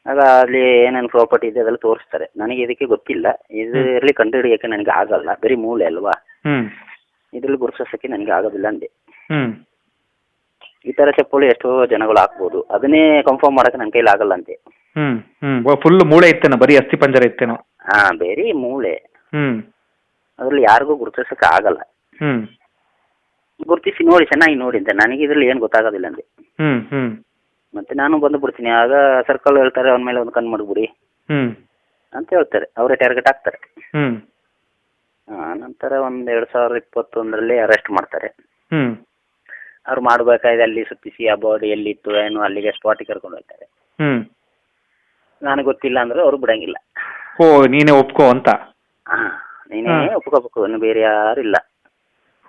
ಆಗ ಅಲ್ಲಿ ಏನೇನು ಪ್ರಾಪರ್ಟಿ ಇದೆ ಅದೆಲ್ಲ ತೋರಿಸ್ತಾರೆ. ನನಗೆ ಇದಕ್ಕೆ ಗೊತ್ತಿಲ್ಲ. ಇದರಲ್ಲಿ ಕಂಡುಹಿಡಿಯೋಕ್ಕೆ ನನಗೆ ಆಗಲ್ಲ. ಬರೀ ಮೂಲೆ ಅಲ್ವಾ? ಹ್ಮ್. ಇದರಲ್ಲಿ ಗುರುತಿಸೋಕ್ಕೆ ನನಗೆ ಆಗೋದಿಲ್ಲ ಅಂದೆ. ಹ್ಮ್. ಈ ತರ ಚಪ್ಪಲಿ ಎಷ್ಟೋ ಜನಗಳು ಹಾಕ್ಬೋದು. ಅದನ್ನೇ ಕನ್ಫರ್ಮ್ ಮಾಡೋಕೆ ನನ್ನ ಕೈಲಿ ಆಗಲ್ಲ ಅಂತೆ. ಫುಲ್ ಮೂಳೆ ಇತ್ತೇನೋ? ಬರೀ ಅಸ್ಥಿ ಪಂಜರ ಇತ್ತೇನೋ? ಹಾ ಬೇರೆ ಮೂಳೆ. ಹ್ಮ್. ಅದರಲ್ಲಿ ಯಾರಿಗೂ ಗುರುತಿಸಕ್ಕೆ ಆಗಲ್ಲ. ಗುರುತಿಸಿ ನೋಡಿ ಚೆನ್ನಾಗಿ ನೋಡಿ ಅಂತ. ನನಗೆ ಇದರಲ್ಲಿ ಏನು ಗೊತ್ತಾಗೋದಿಲ್ಲ ಅಂದೆ. ಹ್ಮ್ ಹ್ಞೂ ಮತ್ತೆ ನಾನು ಬಂದು ಬಿಡ್ತೀನಿ ಆಗ ಸರ್ಕಲ್ ಹೇಳ್ತಾರೆ ಅವನ ಮೇಲೆ ಒಂದು ಕಣ್ಣು ಮಾಡಿಬಿಡಿ ಹ್ಮ್. ಅಂತ ಹೇಳ್ತಾರೆ. ಅವರೇ ಟಾರ್ಗೆಟ್ ಆಗ್ತಾರೆ ಹ್ಮ್. ಆ ನಂತರ ಒಂದು ಎರಡು ಸಾವಿರದ ಇಪ್ಪತ್ತೊಂದರಲ್ಲಿ ಅರೆಸ್ಟ್ ಮಾಡ್ತಾರೆ. ಅವ್ರು ಮಾಡಬೇಕಾದ್ರೆ ಅಲ್ಲಿ ಸುತ್ತಿಸಿ ಆ ಬಾಡಿ ಎಲ್ಲಿತ್ತು ಏನು ಅಲ್ಲಿಗೆ ಸ್ಪಾಟಿಗೆ ಕರ್ಕೊಂಡು ಹೋಗ್ತಾರೆ. ಹ್ಮ್. ನನಗೆ ಗೊತ್ತಿಲ್ಲ ಅಂದ್ರೆ ಅವ್ರು ಬಿಡಂಗಿಲ್ಲ. ಓ ನೀನೇ ಒಪ್ಕೋ ಅಂತ? ನೀನೇ ಹಾ. ಒಪ್ಕೋಬೇಕು. ಇನ್ನು ಬೇರೆ ಯಾರು ಇಲ್ಲ.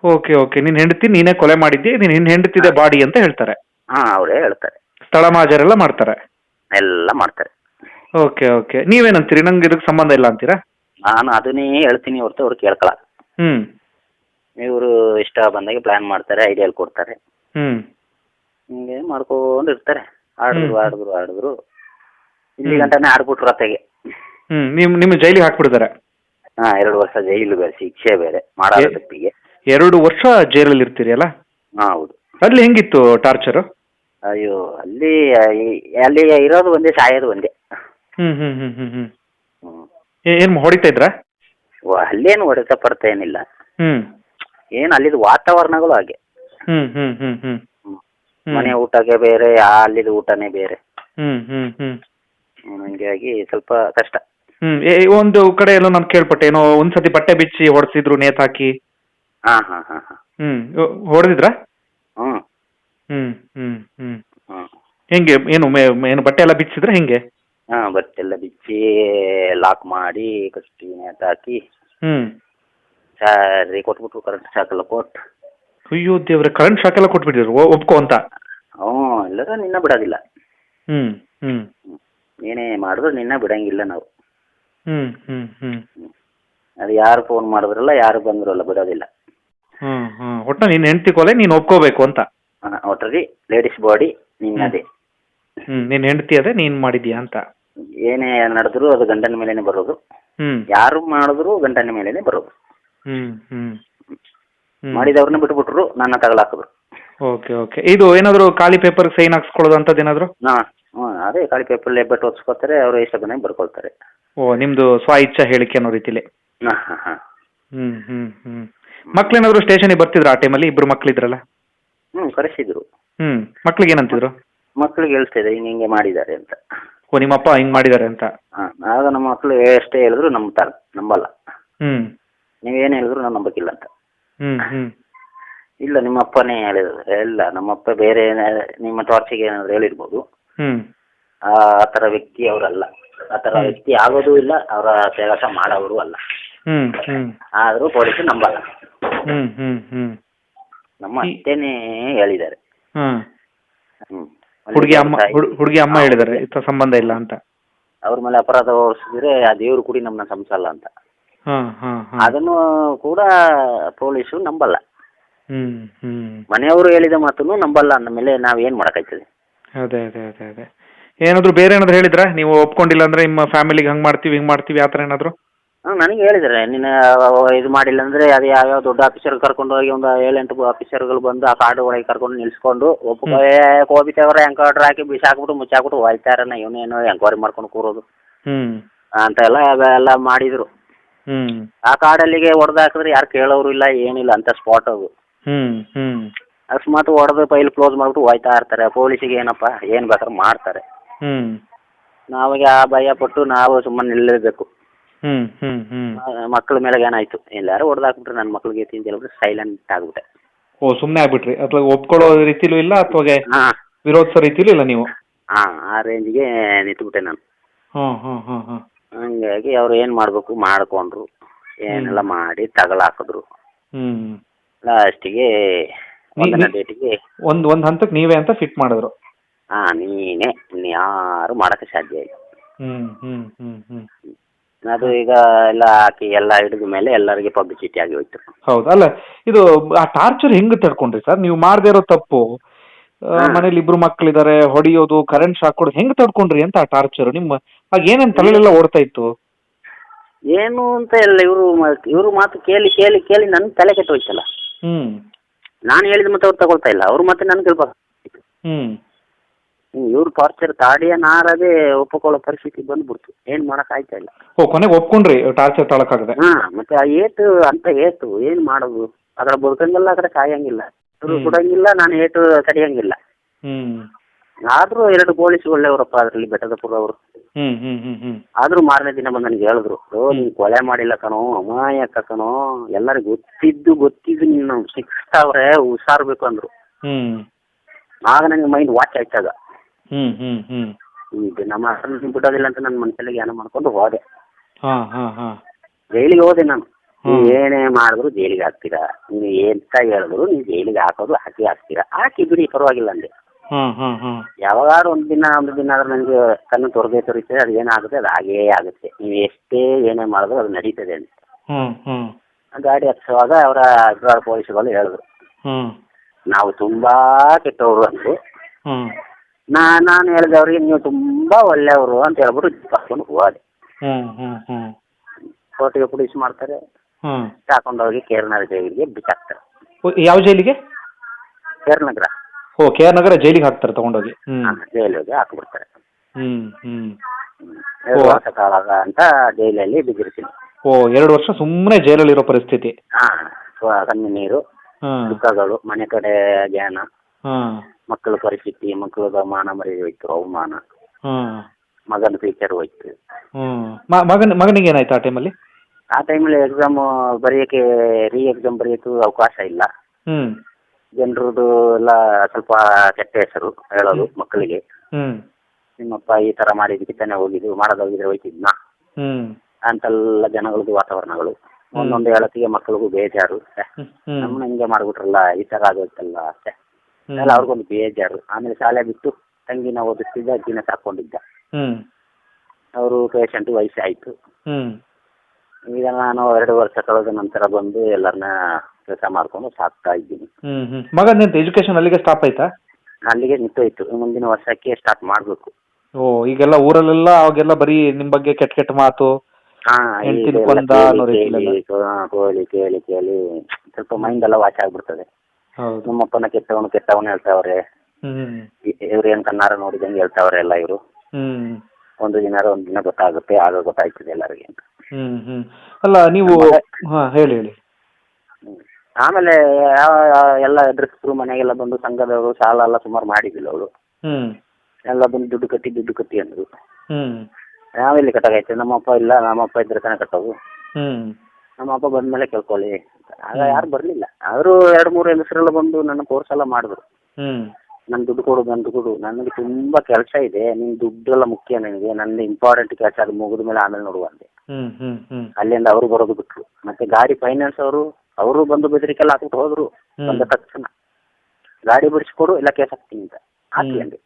Okay okay. ನಿನ್ನ ಹೆಂಡತಿ ನೀನೇ ಕೊಲೆ ಮಾಡಿದ್ದೆ ನಿನ್ ಹೆಂಡತಿದೆ ಬಾಡಿ ಅಂತ ಹೇಳ್ತಾರೆ. ಹಾ ಅವರೇ ಹೇಳ್ತಾರೆ. ಸ್ಥಳ ಮಾಜರೆಲ್ಲ ಮಾಡ್ತಾರೆ? ಎಲ್ಲ ಮಾಡ್ತಾರೆ. Okay okay. ನೀವೇನಂತೀರಿ? ನಂಗೆ ಇದಕ್ಕೆ ಸಂಬಂಧ ಇಲ್ಲ ಅಂತೀರಾ? ನಾನು ಅದನ್ನೇ ಹೇಳ್ತೀನಿ ಹೊರತು ಅವ್ರು ಕೇಳ್ಕೊಳ ಹ್ಞೂ ಇವರು ಇಷ್ಟ ಬಂದಾಗ ಪ್ಲಾನ್ ಮಾಡ್ತಾರೆ ಐಡಿಯಾ ಕೊಡ್ತಾರೆ. ಹ್ಞೂ ಹಿಂಗೆ ಮಾಡ್ಕೊಂಡು ಇರ್ತಾರೆ. ಆಡಿದ್ರು ಹ್ಮ್. ಆಡಿದ್ರು ಆಡಿದ್ರು. ಇಲ್ಲಿ ಗಂಟನೆ ಆಡ್ಬಿಟ್ರು ಅತ್ತೆಗೆ. ಹ್ಮ್. ನಿಮ್ ನಿಮ್ಮ ಜೈಲಿಗೆ ಹಾಕ್ಬಿಡ್ತಾರೆ ಹಾ ಎರಡು ವರ್ಷ ಜೈಲು ಬೇರೆ ಶಿಕ್ಷೆ ಬೇರೆ ಮಾಡೋ ಏ- ತಪ್ಪಿಗೆ. ಎರಡು ವರ್ಷ ಜೈಲಲ್ಲಿ ಇರ್ತೀರಿ ಅಲ್ಲ? ಹಾ ಹೌದು. ಅಲ್ಲಿ ಹೆಂಗಿತ್ತು ಟಾರ್ಚರು ಅಯ್ಯೋ ಅಲ್ಲಿ ಅಲ್ಲಿ ಇರೋದು ಒಂದೇ ಸಾಯೋದು ಒಂದೇ. ಹ್ಮ್ ಹ್ಮ್ ಹ್ಮ್ ಹ್ಮ್ ಹ್ಮ್. ಹ್ಮ್. ಏ- ಏನ್ ಹೊಡಿತಾ ಇದ್ರಾ? ಅಲ್ಲೇನು ಹೊಡೆತ ಪಡ್ತಾ ಏನಿಲ್ಲ. ಹ್ಮ್. ಏನು ಅಲ್ಲಿದು ವಾತಾವರಣಗಳು ಹಾಗೆ. ಹ್ಮ್ ಹ್ಮ್ ಹ್ಮ್ ಹ್ಮ್. ಹ್ಮ್. ಹ್ಮ್. ಮನೆ ಊಟಕ್ಕೆ ಬೇರೆ ಆ ಅಲ್ಲಿದು ಊಟನೇ ಬೇರೆ. ಹ್ಮ್ ಹ್ಮ್ ಹ್ಮ್. ಹ್ಮ್, ಹಂಗಾಗಿ ಸ್ವಲ್ಪ ಕಷ್ಟ. ಹ್ಮ್ ಏ- ಒಂದು ಕಡೆ ಎಲ್ಲೋ ನಾನು ಕೇಳ್ಪಟ್ಟೆ ಏನೋ ಒಂದ್ಸತಿ ಬಟ್ಟೆ ಬಿಚ್ಚಿ ಹೊಡ್ಸಿದ್ರು ನೇತಾಕಿ. ಹಾ ಹಾ ಹಾ ಹಾ. ಹ್ಮ್ ಹೊಡೆದಿದ್ರ? ಹ್ಮ್. ಹ್ಮ್ ಹ್ಮ್ ಹ್ಮ್. ಹ್ಮ್ ಹೆಂಗೆ ಏನು ಮೇ- ಏನು ಬಟ್ಟೆ ಎಲ್ಲ ಬಿಚ್ಚಿದ್ರೆ ಹೆಂಗೆ? ಹಾ ಬಟ್ಟೆಲ್ಲ ಬಿಚ್ಚಿ ಲಾಕ್ ಮಾಡಿ ಕಟ್ಟಿ ಹಾಕಿ. ಹ್ಮ್. ಸಾರಿ ಕೊಟ್ಬಿಟ್ರು ಕರೆಂಟ್ ಶಾಕೆಲ್ಲ ಕೊಟ್ಟು ಅಯ್ಯೋ ದೇವ್ರೆ ಕರೆಂಟ್ ಶಾಕ್ ಎಲ್ಲ ಕೊಟ್ಬಿಟ್ಟಿದ್ರು ಒ- ಒಪ್ಕೊ ಅಂತ? ಹ್ಞೂ ಇಲ್ಲದ್ರೆ ನಿನ್ನ ಬಿಡೋದಿಲ್ಲ. ಹ್ಮ್ ಹ್ಮ್. ಏನೇ ಮಾಡಿದ್ರು ನಿನ್ನ ಬಿಡಂಗಿಲ್ಲ ನಾವು. ಹ್ಮ್ ಹ್ಮ್ ಹ್ಮ್. ಅದು ಯಾರು ಫೋನ್ ಮಾಡಿದ್ರಲ್ಲ ಯಾರು ಬಂದ್ರಲ್ಲ ಬಿಡೋದಿಲ್ಲ. ಹ್ಮ್ ಹ್ಮ್. ಒಟ್ಟ ನೀನ್ ಹೆಂಡತಿ ಕೊಲೆ ನೀನ್ ಒಪ್ಕೋಬೇಕು ಅಂತ. ಒಟ್ಟಲ್ಲಿ ಲೇಡೀಸ್ ಬಾಡಿ ನಿನ್ನದೇ ಹ್ಮ್. ನೀನ್ ಹೆಂಡತಿ ಅದೇ ನೀನ್ ಮಾಡಿದ್ಯಾ ಅಂತ? ಏನೇ ನಡೆದ್ರು ಅದು ಗಂಡನ ಮೇಲೇನೆ ಬರೋದು. ಹ್ಮ್. ಯಾರು ಮಾಡಿದ್ರು ಗಂಡನ ಮೇಲೇನೆ ಬರೋದು. ಹ್ಮ್ ಹ್ಮ್. ಹ್ಮ್. ಮಾಡಿದವ್ರನ್ನ ಬಿಟ್ಬಿಟ್ರು ನನ್ನ ತಗಲಾಕಿದ್ರು ಓಕೆ ಓಕೆ. ಇದು ಏನಾದ್ರು ಖಾಲಿ ಪೇಪರ್ ಸೈನ್ ಹಾಕ್ಸ್ಕೊಳ್ಳೋದು ಏನಾದ್ರು? ಹಾ ಅದೇ ಖಾಲಿ ಪೇಪರ್ ಲೇಬರ್ ಓದಿಸ್ಕೊತಾರೆ ಅವ್ರು ಇಷ್ಟ ಬಂದಂಗೆ ಬರ್ಕೊಳ್ತಾರೆ. ಓ ನಿಮ್ದು ಸ್ವ ಇಚ್ಛಾ ಹೇಳಿಕೆ ಅನ್ನೋ ರೀತಿಲಿ. ಹಾ ಹಾ ಹಾ. ಹ್ಮ್ ಹ್ಮ್ ಹ್ಮ್. ಮಕ್ಳೇನಾದ್ರು ಸ್ಟೇಷನಿಗೆ ಬರ್ತಿದ್ರ ಆ ಟೈಮಲ್ಲಿ ಇಬ್ರು ಮಕ್ಳಿದ್ರಲ್ಲ? ಹ್ಞೂ ಕರೆಸಿದ್ರು. ಹ್ಮ್ ಮಕ್ಳಿಗೆ ಏನಂತಿದ್ರು? ಮಕ್ಳಿಗೆ ಹೇಳ್ತಾ ಹಿಂಗೆ ಹಿಂಗೆ ಮಾಡಿದ್ದಾರೆ ಅಂತ. ಓ ನಿಮ್ಮಪ್ಪ ಹಿಂಗ್ ಮಾಡಿದಾರೆ ಅಂತ? ಹಾಂ ಆಗ ನಮ್ಮ ಮಕ್ಳು ಎಷ್ಟೇ ಹೇಳಿದ್ರು ನಂಬ್ತಾರೆ ನಂಬಲ್ಲ. ಹ್ಮ್. ನೀವೇನು ಹೇಳಿದ್ರು ನಾನು ನಂಬಕ್ಕಿಲ್ಲ ಅಂತ. ಹ್ಮ್ ಹ್ಮ್. ಇಲ್ಲ ನಿಮ್ಮ ಅಪ್ಪನೇ ಹೇಳಿದ್ರು ಇಲ್ಲ ನಮ್ಮಪ್ಪ ಬೇರೆ ನಿಮ್ಮ ಟಾರ್ಚಿಗೆ ಏನಾದ್ರು ಹೇಳಿರ್ಬೋದು. ಹ್ಮ್. ಆ ಆ ಥರ ವ್ಯಕ್ತಿ ಅವರಲ್ಲ. ಆ ಥರ ವ್ಯಕ್ತಿ ಆಗೋದು ಇಲ್ಲ ಅವರ ಕೆಲಸ ಮಾಡೋರು ಅಲ್ಲ. ಹ್ಮ್ ಆದ್ರೂ ಆದರೂ ಪೊಲೀಸರು ನಂಬಲ್ಲ. ಹ್ಮ್ ಹ್ಮ್ ಹ್ಮ್. ನಮ್ಮ ಅತ್ತೆನೇ ಹೇಳಿದ್ದಾರೆ. ಹ್ಮ್ ಹ್ಮ್. ಹುಡುಗಿ ಅಮ್ಮ ಹುಡ್- ಹುಡುಗಿ ಅಮ್ಮ ಹೇಳಿದಾರೆ ಇತ್ತ ಸಂಬಂಧ ಇಲ್ಲ ಅಂತ. ಅವ್ರ ಮೇಲೆ ಅಪರಾಧ ಹೊರಿಸಿದ್ರೆ ಆ ದೇವ್ರು ಕೂಡಿ ನಮ್ಮನ್ನ ಸಂಸಲ್ಲ ಅಂತ. ಅದನ್ನು ಕೂಡ ಪೊಲೀಸರು ನಂಬಲ್ಲ. ಹ್ಮ್ ಹ್ಮ್. ಮನೆಯವರು ಹೇಳಿದ ಮಾತನ್ನು ನಂಬಲ್ಲ ಅಂದ ಮೇಲೆ ನಾವೇನ್ ಮಾಡಕ್ಕಾಯ್ತದೆ? ಅದೇ ಅದೇ ಅದೇ ಅದೇ. ಏನಾದ್ರು ಬೇರೆ ಏನಾದ್ರು ಹೇಳಿದ್ರ? ನೀವು ಒಪ್ಕೊಂಡಿಲ್ಲ ಅಂದ್ರೆ ನಿಮ್ಮ ಫ್ಯಾಮಿಲಿಗೆ ಹಂಗ್ ಮಾಡ್ತೀವಿ ಹಿಂಗ್ ಮಾಡ್ತೀವಿ ಆತರ ಥರ ಏನಾದ್ರು? ಹಾಂ ನನಗೆ ಹೇಳಿದ್ರೆ. ನಿನ್ನ ಇದು ಮಾಡಿಲ್ಲ ಅಂದರೆ ಅದು ಯಾವ್ಯಾವ ದೊಡ್ಡ ಆಫೀಸರ್ ಕರ್ಕೊಂಡು ಹೋಗಿ ಒಂದು ಏಳೆಂಟು ಆಫೀಸರ್ಗಳು ಬಂದು ಆ ಕಾರ್ಡ್ ಒಳಗೆ ಕರ್ಕೊಂಡು ನಿಲ್ಸ್ಕೊಂಡು ಒಬ್ಬ ಕೋಬಿತವ್ರೆ ಎಂಕೌಡ್ರ್ ಹಾಕಿ ಬಿಸಾಕ್ಬಿಟ್ಟು ಮುಚ್ಚಾಕ್ಬಿಟ್ಟು ಹೋಯ್ತಾರನ್ನ ಏನೋ ಎಂಕ್ವೈರಿ ಮಾಡ್ಕೊಂಡು ಕೂರೋದು. ಹ್ಮ್. ಅಂತ ಎಲ್ಲ ಎಲ್ಲ ಮಾಡಿದರು. ಹ್ಮ್. ಆ ಕಾರ್ಡ್ ಹೊಡೆದು ಹಾಕಿದ್ರೆ ಯಾರು ಕೇಳೋರು ಇಲ್ಲ ಏನಿಲ್ಲ ಅಂತ ಸ್ಪಾಟ್ ಅದು. ಹ್ಮ್ ಹ್ಮ್. ಅಕಸ್ಮಾತ್ ಹೊಡೆದು ಫೈಲ್ ಕ್ಲೋಸ್ ಮಾಡಿಬಿಟ್ಟು ಹೋಯ್ತಾ ಇರ್ತಾರೆ. ಪೊಲೀಸಿಗೆ ಏನಪ್ಪ ಏನು ಬೇಕಾದ್ರೆ ಮಾಡ್ತಾರೆ. ಹ್ಮ್. ನಾವಾಗ ಆ ಭಯ ಪಟ್ಟು ನಾವು ಸುಮ್ಮನೆ ನಿಲ್ಲಬೇಕು. ಹ್ಮ್ ಹ್ಮ್ ಹ್ಮ್. ಮಕ್ಕಳ ಮೇಲೆ ಏನಾಯ್ತು ಎಲ್ಲಾರು ಹೊಡೆದಾಕ್ಬಿಟ್ರೆ ನನ್ನ ಮಕ್ಳಿಗೆ ತಿಂತ ಹೇಳ್ಬಿಟ್ಟು ಸೈಲೆಂಟ್ ಆಗ್ಬಿಟ್ಟೆ. ಓ ಸುಮ್ನೆ ಆಗ್ಬಿಟ್ರಿ. ಅಥವಾ ಒಪ್ಕೊಳ್ಳೋ ರೀತಿಲೂ ಇಲ್ಲ? ಅಥವಾ ಹಾಂ. ವಿರೋಧಿಸೋ ರೀತಿಲೂ ಇಲ್ಲ ನೀವು? ಹಾ ಆ ರೇಂಜ್ಗೆ ನಿಂತ್ಬಿಟ್ಟೆ ನಾನು. ಹ್ಮ್ ಹ್ಮ್ ಹ್ಮ್ ಹ್ಮ್ ಹಂಗಾಗಿ ಅವ್ರು ಏನ್ ಮಾಡ್ಬೇಕು ಮಾಡ್ಕೊಂಡ್ರು. ಏನೆಲ್ಲ ಮಾಡಿ ತಗಲಾಕಿದ್ರು. ಹ್ಮ್. ಲಾಸ್ಟಿಗೆ ಒಂದನೇ ಡೇಟಿಗೆ ಒಂದ್ ಒಂದ್ ಹಂತಕ್ಕೆ ನೀವೇ ಅಂತ ಫಿಟ್ ಮಾಡಿದ್ರು. ಹಾ ನೀನೇ ಇನ್ಯಾರು ಮಾಡಕ್ಕೆ ಸಾಧ್ಯ ಇಲ್ಲ. ಹ್ಮ್ ಹ್ಮ್ ಹ್ಮ್ ಹ್ಮ್. ಅದು ಈಗ ಎಲ್ಲ ಹಾಕಿ ಎಲ್ಲ ಹಿಡಿದ ಮೇಲೆ ಎಲ್ಲರಿಗೆ ಪಬ್ಲಿಸಿಟಿ ಆಗಿ ಹೋಯ್ತು. ಹೌದು ಅಲ್ಲ ಇದು ಆ ಟಾರ್ಚರ್ ಹೆಂಗ್ ತಡ್ಕೊಂಡ್ರಿ ಸರ್? ನೀವು ಮಾಡದೇ ಇರೋ ತಪ್ಪು ಆ, ಹಾ. ಮನೇಲಿ ಇಬ್ರು ಮಕ್ಕಳಿದ್ದಾರೆ ಹೊಡಿಯೋದು ಕರೆಂಟ್ ಶಾಕ್ ಕೊಡೋದು ಹೆಂಗ್ ತಡ್ಕೊಂಡ್ರಿ ಅಂತ ಆ ಟಾರ್ಚರ್ ನಿಮ್ಮ ಆಗ ಏನೇನ್ ತಲೆಲೆಲ್ಲ ಓಡ್ತಾ ಇತ್ತು? ಏನು ಅಂತ ಇಲ್ಲ ಇವರು ಇವರು ಮಾತು ಕೇಳಿ ಕೇಳಿ ಕೇಳಿ ನನ್ನ ತಲೆ ಕೆಟ್ಟು ಹೋಯ್ತಲ್ಲ. ಹ್ಮ್. ನಾನು ಹೇಳಿದ ಮತ್ತೆ ಅವ್ರು ತಗೊಳ್ತಾ ಇಲ್ಲ ಅವ್ರು ಮತ್ತೆ ನನ್ಗೆ ಹ್ಮ್. ಇವ್ರು ಟಾರ್ಚರ್ ತಾಡಿಯ ನಾರದೇ ಒಪ್ಪಿಕೊಳ್ಳೋ ಪರಿಸ್ಥಿತಿ ಬಂದ್ಬಿಡ್ತು. ಏನ್ ಮಾಡಕ್ ಆಯ್ತಾ ಇಲ್ಲ. ಓ ಕೊನೆಗೆ ಒಪ್ಕೊಂಡ್ರಿ ಟಾರ್ಚರ್ ತಳಕಾಗದೆ ಹಾ ಮತ್ತೆ ಆ ಏಟು ಅಂತ ಏಟು ಏನ್ ಮಾಡೋದು? ಅದ್ರ ಬದುಕಂಗಿಲ್ಲ ಆ ಕಡೆ ಸಾಯಂಗಿಲ್ಲ ಇವ್ರು. ಕೊಡಂಗಿಲ್ಲ ನಾನು ಏಟು ತಡೆಯಂಗಿಲ್ಲ. ಹ್ಮ್. ಆದ್ರೂ ಎರಡು ಪೊಲೀಸ್ ಒಳ್ಳೆಯವರಪ್ಪ ಬೆಟ್ಟದ ಪುರ ಅವರು ಹ್ಮ್ ಹ್ಮ್ ಹ್ಮ್ ಹ್ಮ್. ಆದ್ರೂ ಮಾರನೇ ದಿನ ಬಂದು ನನಗೆ ಹೇಳಿದ್ರು ಓ ನೀನ್ ಕೊಲೆ ಮಾಡಿಲ್ಲ ಕಣೋ ಅಮಾಯಕ ಕಣೋ ಎಲ್ಲರಿಗೂ ಗೊತ್ತಿದ್ದು ಗೊತ್ತಿದ್ದು ನೀನು ಸಿಕ್ಸ್ತಾವ್ರೆ ಹುಷಾರ್ಬೇಕು ಅಂದ್ರು. ಹ್ಮ್. ಆಗ ನಂಗೆ ಮೈಂಡ್ ವಾಚ್ ಆಯ್ತಾಗ. ಹ್ಮ್ ಹ್ಮ್ ಹ್ಮ್. ಈಗ ನಮ್ಮ ಬಿಡೋದಿಲ್ಲ ಅಂತ ನನ್ನ ಮನಸ್ಸಲ್ಲಿ ಜ್ಞಾನ ಮಾಡ್ಕೊಂಡು ಹೋದೆ. ಹಾ ಹಾ ಹಾ. ಜೈಲಿಗೆ ಹೋದೆ ನಾನು. ನೀವು. ಏನೇ ಮಾಡಿದ್ರು ಜೈಲಿಗೆ ಹಾಕ್ತೀರಾ? ನೀವು ಎಂತ ಹೇಳಿದ್ರು ನೀವು ಜೈಲಿಗೆ ಹಾಕೋದು ಹಾಕಿ ಹಾಕ್ತೀರಾ? ಹಾಕಿ ಬಿಡಿ ಪರವಾಗಿಲ್ಲ ಅಂದೆ. ಹ್ಮ್ ಹ್ಮ್ ಹ್ಮ್. ಯಾವಾಗಾದ್ರು ಒಂದು ದಿನ ಒಂದು ದಿನ ಆದ್ರೆ ನನಗೆ ಕಣ್ಣು ತೊರದೆ ತೊರಿತದೆ ಅದು ಏನಾಗುತ್ತೆ ಅದು ಹಾಗೇ ಆಗುತ್ತೆ. ನೀವು ಎಷ್ಟೇ ಏನೇ ಮಾಡಿದ್ರು ಅದು ನಡೀತದೆ ಅಂತ. ಹ್ಮ್ ಹ್ಮ್. ಆ ಗಾಡಿ ಹತ್ತಿಸುವಾಗ ಅವರ ಅಗ್ರವಾಳ ಪೊಲೀಸ್ಗಳು ಹೇಳಿದ್ರು. ಹ್ಮ್. ನಾವು ತುಂಬಾ ಕೆಟ್ಟವರು ಅಂದ್ರು ಹ್ಮ್. ನಾ ನಾನು ಹೇಳಿದೆ ಅವ್ರಿಗೆ ನೀವು ತುಂಬಾ ಒಳ್ಳೆಯವರು ಅಂತ ಹೇಳ್ಬಿಟ್ಟು ಕರ್ಕೊಂಡು ಹೋದೆ. ಹ್ಮ್ ಹ್ಮ್ ಹ್ಮ್. ಕೋರ್ಟಿಗೆ ಪೊಲೀಸ್ ಮಾಡ್ತಾರೆ. ಹ್ಮ್. ಹೋಗಿ ಕೇರ್ನಗರ ಜೈಲಿಗೆ ಬಿಸಾಕ್ತಾರೆ ಓ, ಯಾವ ಜೈಲಿಗೆ? ಕೇರ್ನಗರ. ಓ ಕೆ ಆರ್ ನಗರ ಜೈಲಿಗೆ ಹಾಕ್ತಾರೆ ತಗೊಂಡೋಗಿ. ಹ್ಮ್. ಹಾ, ಜೈಲಿಗೆ ಹಾಕ್ಬಿಡ್ತಾರೆ. ಹ್ಮ್ ಹ್ಮ್. ಎರಡು ಓ. ವರ್ಷ ಕಾಲ ಅಂತ ಜೈಲಲ್ಲಿ ಬಿದ್ದಿರ್ತೀನಿ ಓ ಎರಡು ವರ್ಷ ಸುಮ್ಮನೆ ಜೈಲಲ್ಲಿರೋ ಪರಿಸ್ಥಿತಿ. ಹಾ ಕಣ್ಣು ನೀರು ಹ್ಮ್. ದುಃಖಗಳು ಮನೆ ಕಡೆ ಜ್ಞಾನ ಮಕ್ಕಳ ಪರಿಸ್ಥಿತಿ ಮಕ್ಕಳದ ಮಾನ ಮರ್ಯಾದೆ ಹೋಯ್ತು ಅವಮಾನ. ಮಗನ ಫ್ಯೂಚರ್ ಹೋಯ್ತು. ಮಗನ ಮಗನಿಗೆ ಏನಾಯ್ತು ಆ ಟೈಮಲ್ಲಿ ಆ ಟೈಮಲ್ಲಿ ಎಕ್ಸಾಮ್ ಬರೆಯೋಕೆ ರೀ ಎಕ್ಸಾಮ್ ಬರೆಯೋಕ್ಕೂ ಅವಕಾಶ ಇಲ್ಲ. ಜನರದು ಎಲ್ಲ ಸ್ವಲ್ಪ ಕೆಟ್ಟ ಹೆಸರು ಹೇಳೋದು ಮಕ್ಕಳಿಗೆ. ನಿಮ್ಮಪ್ಪ ಈ ತರ ಮಾಡಿದ್ದಕ್ಕೆ ತಾನೇ ಹೋಗಿದ್ದು ಮಾಡೋದೋಗಿದ್ರೆ ಹೋಯ್ತಿದ್ನಾ? ಹೋಯ್ತಿದ್ನ ಅಂತೆಲ್ಲ ಜನಗಳದ್ದು ವಾತಾವರಣಗಳು. ಒಂದೊಂದು ಹೇಳತ್ತಿಗೆ ಮಕ್ಕಳಿಗೂ ಬೇಜಾರು. ನಮ್ಮನ್ನ ಹಿಂಗೆ ಮಾಡ್ಬಿಟ್ರಲ್ಲ ಈ ತರ ಆಗೋಯ್ತಲ್ಲ ಛೆ. ಎಲ್ಲ ಅವ್ರಿಗೊಂದು ಬೇಜಾರು ಆಮೇಲೆ ಶಾಲೆ ಬಿಟ್ಟು ತಂಗಿನ ಓದಿಸ್ತಿದ್ದ ಅಜ್ಜಿನ ಸಾಕೊಂಡಿದ್ದ. ಅವರು ಪೇಷಂಟ್ ವಯಸ್ಸಾಯ್ತು. ಈಗ ನಾನು ಎರಡು ವರ್ಷ ಕಳೆದ ನಂತರ ಬಂದು ಎಲ್ಲರನ್ನ ಕೆಲಸ ಮಾಡ್ಕೊಂಡು ಸಾಕ್ತಾ ಇದ್ದೀನಿ. ಮಗ ಹ್ಮ್. ಮಗನ ಎಜುಕೇಶನ್ ಅಲ್ಲಿಗೆ ಸ್ಟಾಪ್ ಆಯ್ತಾ? ಅಲ್ಲಿಗೆ ನಿಂತೋಯ್ತು. ಮುಂದಿನ ವರ್ಷಕ್ಕೆ ಸ್ಟಾರ್ಟ್ ಮಾಡಬೇಕು. ಓ ಈಗೆಲ್ಲ ಊರಲ್ಲೆಲ್ಲ ಅವಾಗೆಲ್ಲ ಬರೀ ನಿಮ್ ಬಗ್ಗೆ ಕೆಟ್ಟ ಕೆಟ್ಟ ಮಾತು ಕೋಳಿ ಕೇಳಿ ಕೇಳಿ ಸ್ವಲ್ಪ ಮೈಂಡ್ ಎಲ್ಲ ವಾಚ್ ಆಗ್ಬಿಡ್ತದೆ. ಹೌದು ನಮ್ಮಪ್ಪನ ಕೆಟ್ಟವನು ಕೆಟ್ಟವನು ಹೇಳ್ತಾವ್ರೆ. ಹ್ಮ್. ಇವ್ರು ಏನ್ ಕಣ್ಣಾರ ನೋಡಿದಂಗೆ ಹೇಳ್ತಾವ್ರೆ ಎಲ್ಲ ಇವರು. ಹ್ಮ್. ಒಂದು ದಿನ ಒಂದ್ ದಿನ ಗೊತ್ತಾಗುತ್ತೆ ಆಗ ಗೊತ್ತಾಯ್ತದೆ ಎಲ್ಲರಿಗೆ ಅಂತ. ಹ್ಮ್ ಹ್ಮ್. ಅಲ್ಲ ನೀವು ಹಾ ಹೇಳಿ ಹೇಳಿ. ಹ್ಮ್. ಆಮೇಲೆ ಯಾವ- ಯಾವ- ಎಲ್ಲ ಎದುರಿಸಿದ್ರು ಮನೆಗೆಲ್ಲ ಬಂದು ಸಂಘದವರು ಸಾಲ ಎಲ್ಲ ಸುಮಾರು ಮಾಡಿದಿಲ್ಲ ಅವಳು ಹ್ಮ್. ಎಲ್ಲ ಬಂದು ದುಡ್ಡು ಕಟ್ಟಿ ದುಡ್ಡು ಕಟ್ಟಿ ಅಂದ್ರು. ಹ್ಮ್. ನಾವೆಲ್ಲಿ ಕಟ್ಟಾಗೈತೆ ನಮ್ಮಪ್ಪ ಇಲ್ಲ ನಮ್ಮಪ್ಪ ಇದ್ರೆ ತಾನೇ ಕಟ್ಟೋದು. ಹ್ಮ್. ನಮ್ಮಪ್ಪ ಬಂದ್ಮೇಲೆ ಕೇಳ್ಕೊಳ್ಳಿ. ಆಗ ಯಾರು ಬರಲಿಲ್ಲ. ಆದ್ರೂ ಎರಡ್ ಮೂರು ಹೆಂಗಸರೆಲ್ಲ ಬಂದು ನನ್ನ ಕೋರ್ಸ್ ಎಲ್ಲ ಮಾಡಿದ್ರು. ಹ್ಮ್. ನನ್ ದುಡ್ಡು ಕೊಡು ನನ್ ದುಡ್ಡು ಕೊಡು. ನನಗೆ ತುಂಬಾ ಕೆಲಸ ಇದೆ. ನಿನ್ ದುಡ್ಡೆಲ್ಲ ಮುಖ್ಯ ನನಗೆ. ನನ್ನ ಇಂಪಾರ್ಟೆಂಟ್ ಕೆಲಸ ಅದು ಮುಗಿದ ಮೇಲೆ ಆಮೇಲೆ ನೋಡುವ ಅಂದೆ. ಹ್ಮ್ ಹ್ಮ್ ಹ್ಮ್. ಅಲ್ಲಿಂದ ಅವರು ಬರೋದು ಬಿಟ್ರು. ಮತ್ತೆ ಗಾಡಿ ಫೈನಾನ್ಸ್ ಅವರು ಅವರು ಬಂದು ಬೆದರಿಕೆಲ್ಲ ಹಾಕ್ಬಿಟ್ಟು ಹೋದ್ರು. ಹ್ಮ್. ಬಂದ ತಕ್ಷಣ. ಗಾಡಿ ಬಿಡಿಸ್ಕೊಡು ಇಲ್ಲ ಕೇಸ್ ಹಾಕ್ತೀನಿ ಅಂತ. ಹಾಕಿ. ಅಂದೆ.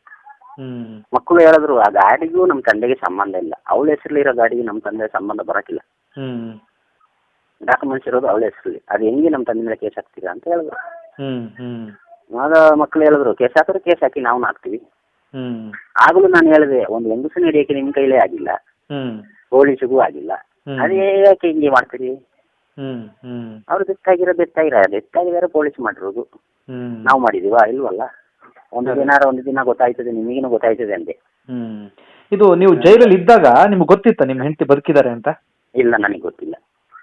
ಹ್ಮ್. ಮಕ್ಕಳು ಹೇಳಿದ್ರು ಆ ಗಾಡಿಗೂ ನಮ್ಮ ತಂದೆಗೆ ಸಂಬಂಧ ಇಲ್ಲ. ಅವಳ ಹೆಸರಲ್ಲಿರೋ ಗಾಡಿಗೆ ನಮ್ಮ ತಂದೆ ಸಂಬಂಧ ಬರಕಿಲ್ಲ ಹ್ಮ್. ಡಾಕ್ಯುಮೆಂಟ್ಸ್ ಇರೋದು ಅವಳ ಹೆಸರಲ್ಲಿ ಅದು ಹೆಂಗೆ ನಮ್ಮ ತಂದೆ ಮೇಲೆ ಕೇಸ್ ಹಾಕ್ತೀರಾ ಅಂತ ಹೇಳಿದ್ರು ಹ್ಮ್ ಹ್ಮ್. ಆಗ ಮಕ್ಳು ಹೇಳಿದ್ರು ಕೇಸ್ ಹಾಕಿದ್ರೆ ಕೇಸ್ ಹಾಕಿ ನಾವು ಹಾಕ್ತೀವಿ. ಹ್ಮ್. ಆಗಲೂ ನಾನು ಹೇಳಿದೆ ಒಂದು ಹೆಂಗಸು ನಡೆಯಕ್ಕೆ ನಿಮ್ಮ ಕೈಲೇ ಆಗಿಲ್ಲ. ಹ್ಮ್. ಪೊಲೀಸಿಗೂ ಆಗಿಲ್ಲ. ಅದೇ ಯಾಕೆ ಹಿಂಗೆ ಮಾಡ್ತೀರಿ? ಹ್ಮ್ ಹ್ಮ್. ಅವ್ರು ಬೆತ್ತಾಗಿರೋ ಬೆತ್ತಾಗಿರ ಬೆತ್ತಾಗಿದಾರೆ ಪೊಲೀಸ್ ಮಾಡಿರೋದು. ಹ್ಮ್. ನಾವು ಮಾಡಿದೀವಾ ಇಲ್ವಲ್ಲ? ಒಂದು ದಿನಾರ ಒಂದು ದಿನ ಗೊತ್ತಾಯ್ತದೆ ನಿಮಗೇನು ಗೊತ್ತಾಯ್ತದೆ ಅಂದೆ. ಹ್ಮ್. ಇದು ನೀವು ಜೈಲಲ್ಲಿ ಇದ್ದಾಗ ನಿಮ್ಗೆ ಗೊತ್ತಿತ್ತ ನಿಮ್ಮ ಹೆಂಡತಿ ಬದುಕಿದ್ದಾರೆ ಅಂತ? ಇಲ್ಲ ನನಗೆ ಗೊತ್ತಿಲ್ಲ.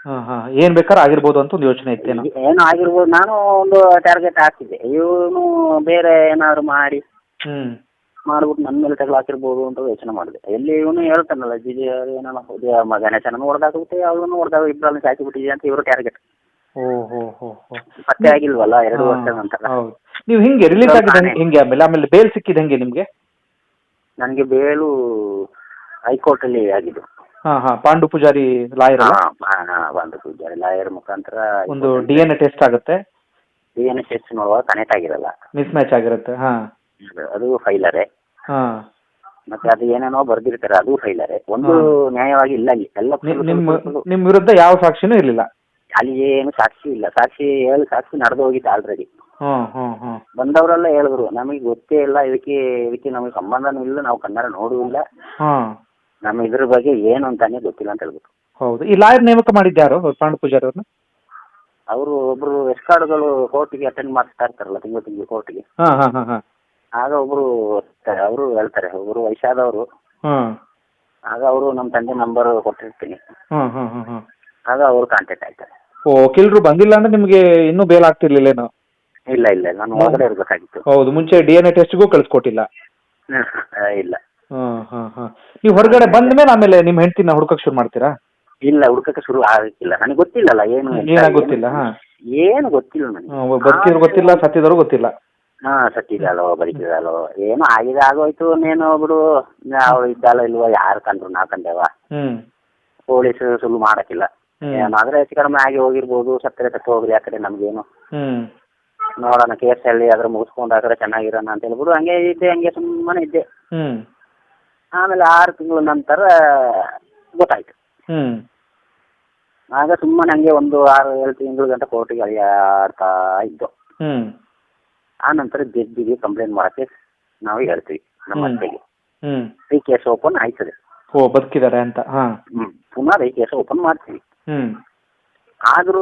ಹಾ ಹಾ. ಏನ್ ಬೇಕಾದ್ರೆ ಆಗಿರ್ಬೋದು ಅಂತ ಒಂದು ಯೋಚನೆ ಇತ್ತೇನೋ. ಏನು ಆಗಿರ್ಬೋದು. ನಾನು ಒಂದು ಟಾರ್ಗೆಟ್ ಹಾಕಿದ್ದೆ ಇವನು ಬೇರೆ ಏನಾದ್ರು ಮಾಡಿ ಹ್ಮ್. ಮಾಡ್ಬಿಟ್ಟು ನನ್ನ ಮೇಲೆ ತಗಲು ಹಾಕಿರ್ಬೋದು ಅಂತ ಯೋಚನೆ ಮಾಡಿದೆ. ಎಲ್ಲಿ ಇವನು ಹೇಳ್ತಾನಲ್ಲ ಜಿಜಿ ಏನೋ ಗಣೇಶನ ಹೊಡೆದಾಕ್ಬಿಟ್ಟು ಅವಳನ್ನು ಹೊಡೆದಾಗ ಇಬ್ಬರನ್ನ ಸಾಕಿ ಬಿಟ್ಟಿದೆ ಅಂತ ಇವರು ಟಾರ್ಗೆಟ್ ಓ ಹೋ ಹೋ ಹೋ. ಪತ್ತೆ ಆಗಿಲ್ವಲ್ಲ ಎರಡು ವರ್ಷ ನಂತರ. ಹೌದು. ನೀವು ಹಿಂಗೆ ರಿಲೀಸ್ ಆಗಿದ್ದು ಹಿಂಗೆ ಹೆಂಗೆ ಆಮೇಲೆ ಆಮೇಲೆ ಬೇಲ್ ಸಿಕ್ಕಿದ್ ಹೆಂಗೆ ನಿಮ್ಗೆ? ನನಗೆ ಬೇಲು ಹೈಕೋರ್ಟಲ್ಲಿ ಆಗಿದ್ದು. ಹಾ ಹಾ ಪಾಂಡು ಪೂಜಾರಿ ಲಾಯರ್ ಪಾಂಡು ಪೂಜಾರಿ ಲಾಯರ್ ಮುಖಾಂತರ ಒಂದು ಡಿ ಎನ್ ಎ ಟೆಸ್ಟ್ ಆಗುತ್ತೆ? ಡಿ ಎನ್ ಟೆಸ್ಟ್ ನೋಡುವಾಗ ಕನೆಕ್ಟ್ ಆಗಿರಲ್ಲ. ಮಿಸ್ ಮ್ಯಾಚ್ ಆಗಿರುತ್ತೆ ಹಾ. ಅದು- ಫೈಲರೇ. ಹಾ. ಮತ್ತೆ ಅದು ಏನೇನೋ ಬರ್ದಿರ್ತಾರೆ ಅದು ಫೈಲರೇ. ಒಂದು ನ್ಯಾಯವಾಗಿ ಇಲ್ಲ ಅಲ್ಲಿ. ಎಲ್ಲ ನಿಮ್ ನಿಮ್ಮ ವಿರುದ್ಧ ಯಾವ ಸಾಕ್ಷಿನೂ ಇರಲಿಲ್ಲ? ಅಲ್ಲಿ ಏನು ಸಾಕ್ಷಿ ಇಲ್ಲ. ಸಾಕ್ಷಿ ಹೇಳಿ ಸಾಕ್ಷಿ ನಡೆದು ಹೋಗಿತ್ತು ಆಲ್ರೆಡಿ ಬಂದವರೆಲ್ಲ ಹೇಳಿದ್ರು ನಮಗೆ ಗೊತ್ತೇ ಇಲ್ಲ ಇದಕ್ಕೆ ಇದಕ್ಕೆ ನಮಗೆ ಸಂಬಂಧನೂ ಇಲ್ಲ ನಾವು ಕನ್ನಡ ನೋಡುವುದಿಲ್ಲ. ನಮಗೆ ಇದ್ರ ಬಗ್ಗೆ ಏನು ಅಂತಾನೆ ಗೊತ್ತಿಲ್ಲ ಅಂತ ಹೇಳ್ಬಿಟ್ಟು ಹೌದು. ಈ ಲಾಯರ್ ನೇಮಕ ಮಾಡಿದ್ಯಾರು ಪಾಂಡು ಪೂಜಾರಿ ಅವ್ರನ್ನ? ಅವರು ಒಬ್ರು ಎಸ್ಕಾರ್ಡ್ಗಳು ಕೋರ್ಟ್ಗೆ ಅಟೆಂಡ್ ಮಾಡ್ತಾ ಇರ್ತಾರಲ್ಲ ತಿಂಗಳು ತಿಂಗಳು ಕೋರ್ಟ್ಗೆ. ಹಾ ಹಾ ಹಾ ಹಾ. ಆಗ ಒಬ್ರು ಅವರು ಹೇಳ್ತಾರೆ ಒಬ್ರು ವಯಸ್ಸಾದವರು. ಹ್ಮ್ ಆಗ ಅವರು ನಮ್ಮ ತಂದೆ ನಂಬರ್ ಕೊಟ್ಟಿರ್ತೀನಿ. ಹ್ಮ್ ಹ್ಮ್ ಹ್ಮ್ ಹ್ಮ್ ಆಗ ಅವರು ಕಾಂಟ್ಯಾಕ್ಟ್ ಆಯ್ತಾರೆ. ಓ ಕಿಲ್ರು ಬಂದಿಲ್ಲ ಅಂದ್ರೆ ನಿಮ್ಗೆ ಇನ್ನೂ ಬೇಲ್ ಆಗ್ತಿರ್ಲಿಲ್ಲೇನೋ ಇಲ್ಲ ಇಲ್ಲ ನಾನು ಹೊರಗಡೆ ಇರ್ಬೇಕಾಗಿತ್ತು. ಹೌದು. ಮುಂಚೆ ಡಿ ಎನ್ ಎ ಟೆಸ್ಟ್ಗೂ ಕಳ್ಸಿಕೊಟ್ಟಿಲ್ಲ. ಇಲ್ಲ. ನೀವು ಹೊರಗಡೆ ಬಂದ ಮೇಲೆ ಆಮೇಲೆ ನಿಮ್ಮ ಹೆಂಡತಿನ ಹುಡ್ಕಕ್ ಶುರು ಮಾಡ್ತೀರಾ? ಇಲ್ಲ ಹುಡುಕಕ್ಕೆ ಶುರು ಆಗಿಲ್ಲ. ನನಗೆ ಗೊತ್ತಿಲ್ಲಲ್ಲ ಏನು ಅಂತ, ಏನು- ಗೊತ್ತಿಲ್ಲ, ಹಾ. ಏನು ಗೊತ್ತಿಲ್ಲ ನನಗೆ. ಬದುಕಿದ್ರು ಗೊತ್ತಿಲ್ಲ ಸತ್ತಿದ್ರು ಗೊತ್ತಿಲ್ಲ. ಹಾ ಸತ್ತಿದಾಲೋ ಬದುಕಿದಾಲೋ ಏನೋ ಆಗಿದೆ ಆಗೋಯ್ತು ನೀನು ಬಿಡು. ಅವ್ರು ಇದ್ದಾಲೋ ಇಲ್ವೋ ಯಾರು ಕಂಡ್ರು ನಾ ಕಂಡೇವ? ಹ್ಮ್. ಪೊಲೀಸ್ ಸುಳ್ಳು ಮಾಡಕ್ಕಿಲ್ಲ. ಹ್ಮ್. ಏನಾದ್ರೆ ಹೆಚ್ಚು ಕಡಿಮೆ ಆಗಿ ಹೋಗಿರ್ಬೋದು ಸತ್ತರೆ ತಕ್ಕ ಹೋಗ್ರಿ ಆ ಕಡೆ ನಮ್ಗೇನು. ಹ್ಮ್. ನೋಡೋಣ ಕೇಸ್ ಅಲ್ಲಿ ಅದ್ರ ಮುಗಿಸ್ಕೊಂಡು ಆ ಕಡೆ ಚೆನ್ನಾಗಿರೋಣ ಅಂತ ಹೇಳ್ಬಿಡು ಹಂಗೆ ಇದ್ದೆ ಹಂಗೆ ಸುಮ್ಮನೆ ಇದ್ದೆ. ಹ್ಮ್. ಆಮೇಲೆ ಆರು ತಿಂಗಳ ನಂತರ ಗೊತ್ತಾಯ್ತು. ಹ್ಮ್. ಆಗ ಸುಮ್ಮನೆ ಹಂಗೆ ಒಂದು ಆರು ಏಳು ತಿಂಗಳ ಗಂಟ ಕೋರ್ಟಿಗೆ ಅಳಿಯಾಡ್ತಾ ಇದ್ದು. ಹ್ಮ್. ಆ ನಂತರ ಜಡ್ಜಿಗೆ ಕಂಪ್ಲೇಂಟ್ ಮಾಡಕ್ಕೆ ನಾವು ಹೇಳ್ತೀವಿ ನಮ್ಮ ಹ್ಮ್. ಅತ್ತೆಗೆ. ಹ್ಞೂ ರೀ ಕೇಸ್ ಓಪನ್ ಆಯ್ತದೆ. ಓ ಬದುಕಿದ್ದಾರೆ ಅಂತ ಹಾ. ಹ್ಞೂ ಪುನಃ ಈ ಕೇಸ್ ಓಪನ್ ಮಾಡ್ತೀವಿ. ಹ್ಮ್. ಆದರೂ